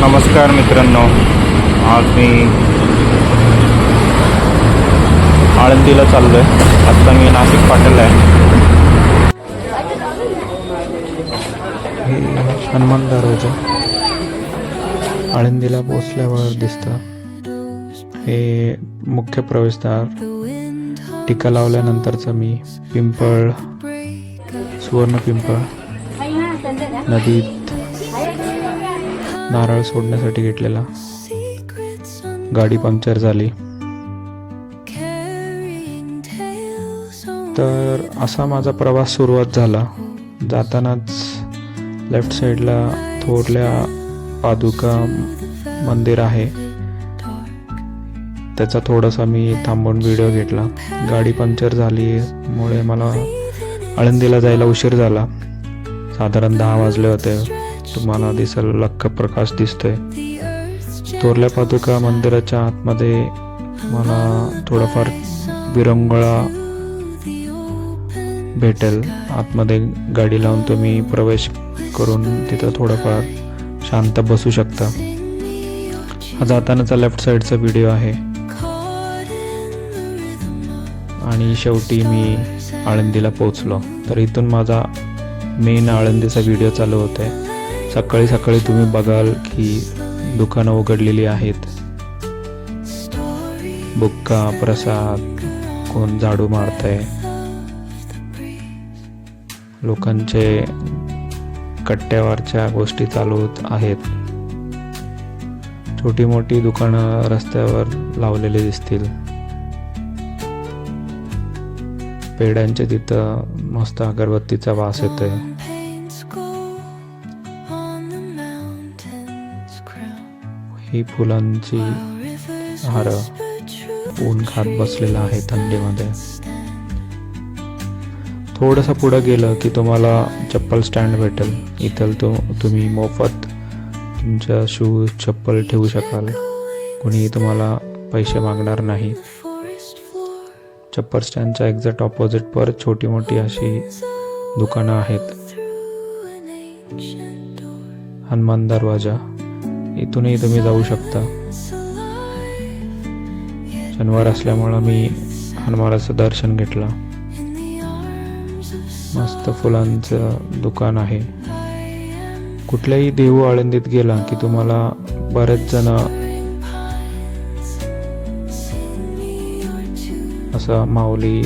नमस्कार मित्रांनो. आज मी आळंदीला चाललो आहे आत्ता मी नाशिक पाठवलं आहे. हे हनुमान दरवाजा आळंदीला पोचल्यावर दिसतं. हे मुख्य प्रवेशद्वार. टीका लावल्यानंतरचं मी पिंपळ सुवर्ण पिंपळ नदीत नारळ सोडण्यासाठी घेतलेला. गाडी पंक्चर झाली. तर असा माझा प्रवास सुरुवात झाला. जातानाच लेफ्ट साईडला थोरल्या पादुका मंदिर आहे. त्याचा थोडासा मी थांबून व्हिडिओ घेतला. गाडी पंक्चर झालीमुळे मला आळंदीला जायला उशीर झाला. साधारण दहा वाजले होते. तुम्हाला दिसेल लख्ख प्रकाश दिसतोय. थोरल्या पादुका मंदिराच्या आतमध्ये मला थोडाफार विरंगुळा भेटेल. आतमध्ये गाडी लावून तुम्ही प्रवेश करून तिथं थोडंफार शांत बसू शकता. हा जातानाचा लेफ्ट साईडचा व्हिडिओ आहे. आणि शेवटी मी आळंदीला पोचलो तर इथून माझा मेन आळंदीचा व्हिडिओ चालू होत आहे सकाळी सकाळी तुम्ही बघाल की दुकानं उघडलेली आहेत. बुक्का प्रसाद कोण झाडू मारतंय. लोकांचे कट्ट्यावरच्या गोष्टी चालू आहेत. छोटी मोठी दुकानं रस्त्यावर लावलेली दिसतील. पेड्यांच्या तिथं मस्त अगरबत्तीचा वास येतोय. ही फुलांची हार ऊन खात बसलेला आहे थंडीमध्ये. थोडंसं पुढं गेलं की तुम्हाला चप्पल स्टँड भेटेल. इथं तो तुम्ही मोफत तुमच्या शूज चप्पल ठेवू शकाल. कोणीही तुम्हाला पैसे मागणार नाही. चप्पल स्टँडच्या एक्झॅक्ट ऑपोजिट पर छोटी मोठी अशी दुकानं आहेत. हनुमान दरवाजा. इथूनही तुम्ही जाऊ शकता. शनिवार असल्यामुळं मी हनुमानाचं दर्शन घेतलं. मस्त फुलांचं दुकान आहे. कुठल्याही देऊ आळंदीत गेला की तुम्हाला बरेच जण असं माऊली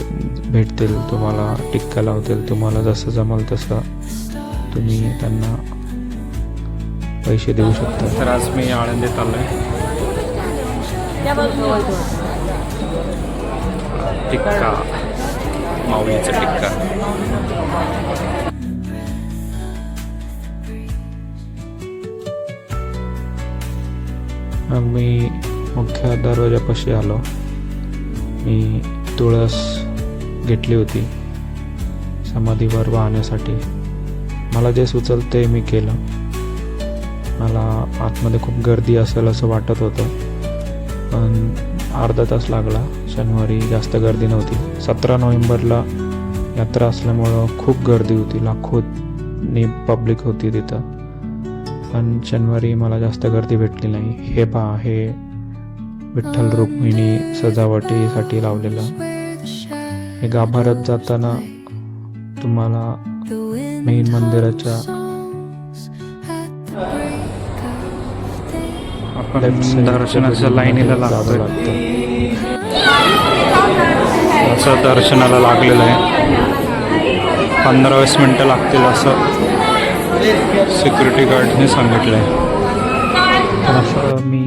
भेटतील तुम्हाला टिक्का लावतील तुम्हाला जसं जमल तसं तुम्ही त्यांना पैसे देऊ शकता. तर आज मी आळंदीत आलोय. टिक्का. माऊलीचा टिक्का. मग मी मुख्य दरवाजापाशी आलो. मी तुळस घेतली होती. समाधीवर वाहण्यासाठी. मला जे सुचल ते मी केलं. मला आतमध्ये खूप गर्दी असेल असं वाटत होतं. पण अर्धा तास लागला. शनिवारी जास्त गर्दी नव्हती. सतरा नोव्हेंबरला यात्रा असल्यामुळं खूप गर्दी होती. लाखोनी पब्लिक होती तिथं. पण शनिवारी मला जास्त गर्दी भेटली नाही. हे पहा हे विठ्ठल रुक्मिणी सजावटीसाठी लावलेलं. हे गाभाऱ्यात जाताना तुम्हाला मेन मंदिराच्या आपण दर्शनाच्या लाईनीला लागतोय. असं दर्शनाला लागलेलं आहे. पंधरा वीस मिनटं लागतील असं सिक्युरिटी गार्डने सांगितलं आहे असं मी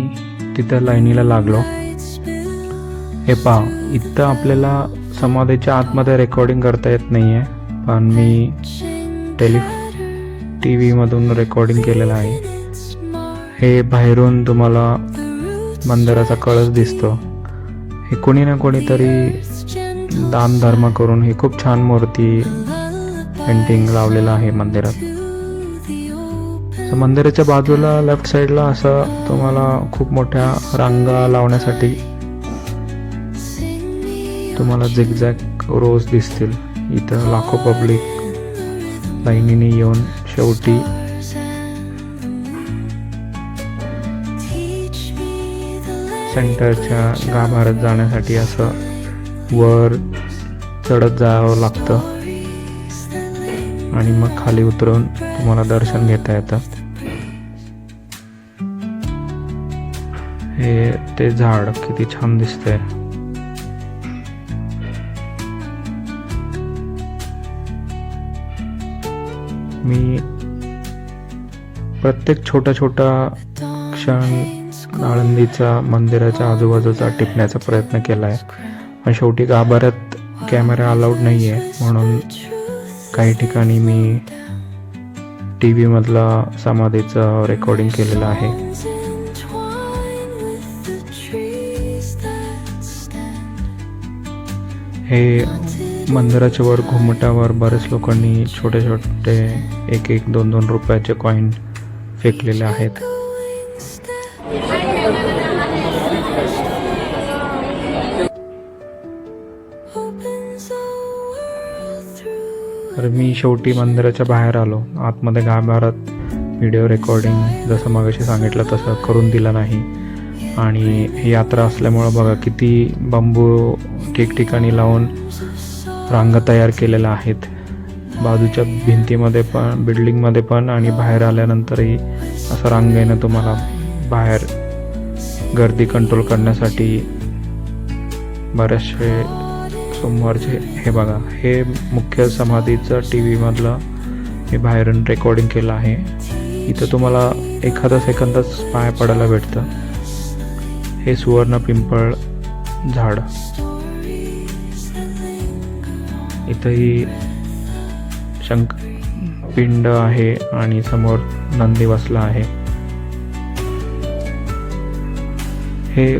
तिथं लाईनीला लागलो. हे पहा इथं आपल्याला समाधीच्या आतमध्ये रेकॉर्डिंग करता येत नाही आहे पण मी टेलि टी व्हीमधून रेकॉर्डिंग केलेलं आहे. हे बाहेरून तुम्हाला मंदिराचा कळस दिसतो. हे कोणी ना कोणीतरी दान धर्म करून ही खूप छान मूर्ती पेंटिंग लावलेलं आहे मंदिरात. तर मंदिराच्या बाजूला लेफ्ट साईडला असं तुम्हाला खूप मोठ्या रांगा लावण्यासाठी तुम्हाला झिगझॅग रोज दिसतील. इथं लाखो पब्लिक लाईनीने येऊन शेवटी सेंटरच्या गाभाऱ्यात जाण्यासाठी असं वर चढत जावं लागतं. आणि मग खाली उतरून तुम्हाला दर्शन घेता येतं. हे ते झाड किती छान दिसतंय. मी प्रत्येक छोटा छोटा क्षण आळंदीच्या मंदिराच्या आजूबाजूचा टिपण्याचा प्रयत्न केला आहे पण शेवटी गाभाऱ्यात कॅमेरा अलाउड नाही आहे म्हणून काही ठिकाणी मी टी व्हीमधला समाधीचं रेकॉर्डिंग केलेलं आहे. हे मंदिराच्या वर घुमटावर बरेच लोकांनी छोटे छोटे एक एक दोन दोन रुपयाचे कॉईन फेकलेले आहेत. तर मी शेवटी मंदिराच्या बाहेर आलो. आतमध्ये गाभारात व्हिडिओ रेकॉर्डिंग जसं मगाशी सांगितलं तसं करून दिलं नाही. आणि यात्रा असल्यामुळं बघा किती बांबू ठिकठिकाणी लावून रांगा तयार केलेल्या आहेत. बाजूच्या भिंतीमध्ये पण बिल्डिंगमध्ये पण आणि बाहेर आल्यानंतरही असं रांगेनं तुम्हाला बाहेर गर्दी कंट्रोल करण्यासाठी बरेचसे सोमवारचे हे बघा हे मुख्य समाधीचं टी व्हीमधलं हे बाहेरून रेकॉर्डिंग केलं आहे. इथं तुम्हाला एखादा सेकंदच पाय पडायला भेटतं. हे सुवर्ण पिंपळ झाड. इथंही शंक पिंड आहे आणि समोर नंदी बसला आहे. हे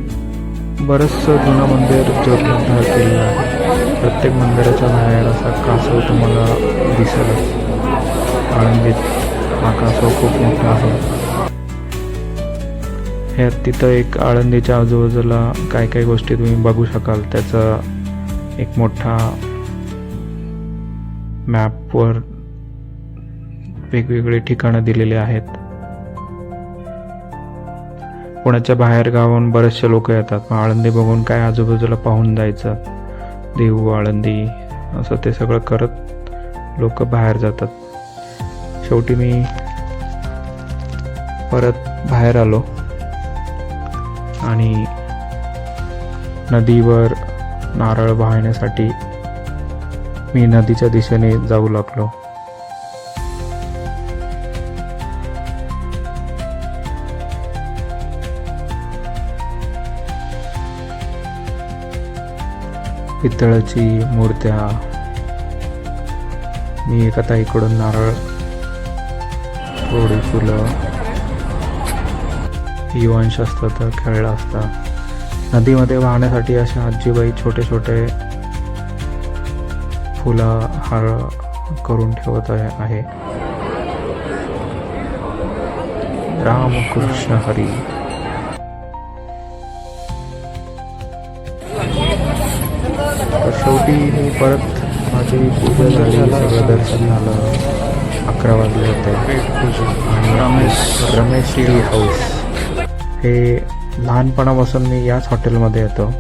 बरंचसं जुनं मंदिर जोरदार केलेलं आहे. प्रत्येक मंदिराच्या बाहेर असा कासव तुम्हाला दिसेलच आळंदीत हा कासव खूप मोठा आहे. हे तिथं एक आळंदीच्या आजूबाजूला काय काय गोष्टी तुम्ही बघू शकाल. त्याचा एक मोठा मॅपवर वेगवेगळे ठिकाणं दिलेली आहेत. पुण्याच्या बाहेर गावाहून बरेचसे लोक येतात. मग आळंदी बघून काय आजूबाजूला पाहून जायचं? देऊ आळंदी असं ते सगळं करत लोक बाहेर जातात. शेवटी मी परत बाहेर आलो आणि नदीवर नारळ वाहण्यासाठी मी नदीच्या दिशेने जाऊ लागलो. पितळाची मूर्त्या. मी एका ताईकडून नारळ थोडी फुलं. युवांश असतं तर खेळलं असतं. नदीमध्ये वाहण्यासाठी अशा आजीबाई छोटे छोटे फुलं हार करून ठेवत आहे आहे. रामकृष्ण हरी. शेवटी मी परत माझी पूजा झाली सगळं दर्शन झालं अकरा वाजले होते. आणि रमेश. Ramesh tea house. हे लहानपणापासून मी याच हॉटेलमध्ये येतो.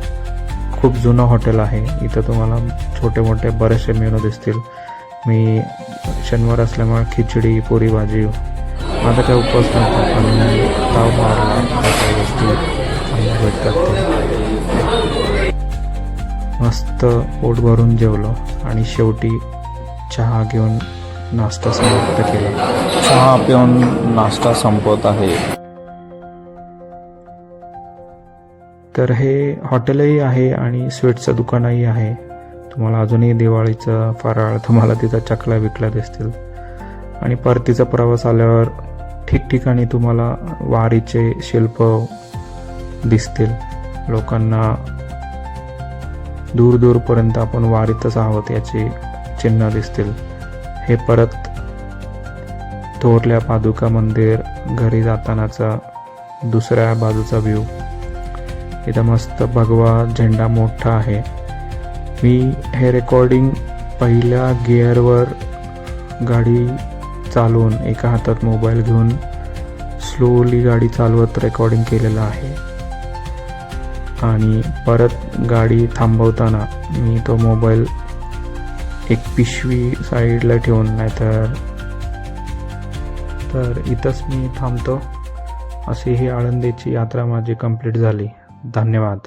खूप जुनं हॉटेल आहे. इथं तुम्हाला छोटे मोठे बरेचसे मेनू दिसतील. मी शनिवार असल्यामुळे खिचडी पुरी भाजी माझा काही उपवास नव्हता पण मी ताव मारला काही गोष्टी भेटतात मस्त पोट भरून जेवलो आणि शेवटी चहा घेऊन नाश्ता समाप्त केला. चहा पिऊन नाश्ता संपवत आहे. तर हे हॉटेलही आहे आणि स्वीट्सचं दुकानही आहे. तुम्हाला अजूनही दिवाळीचं फराळ तुम्हाला तिथं चकल्या विकल्या दिसतील. आणि परतीचा प्रवास आल्यावर ठिकठिकाणी तुम्हाला वारीचे शिल्प दिसतील. लोकांना दूर दूरपर्यंत आपण वारीतच आहोत याची चिन्ह दिसतील. हे परत थोरल्या पादुका मंदिर घरी जातानाचा दुसऱ्या बाजूचा व्ह्यू इथं मस्त भगवा झेंडा मोठा आहे. मी हे रेकॉर्डिंग पहिल्या गिअरवर गाडी चालवून एका हातात मोबाईल घेऊन स्लोली गाडी चालवत रेकॉर्डिंग केलेलं आहे. आणि परत गाडी थांबवताना मी तो मोबाईल एक पिशवी साईडला ठेवून नाही तर तर इथंच मी थांबतो. अशी ही आळंदीची यात्रा माझी कंप्लीट झाली. धन्यवाद.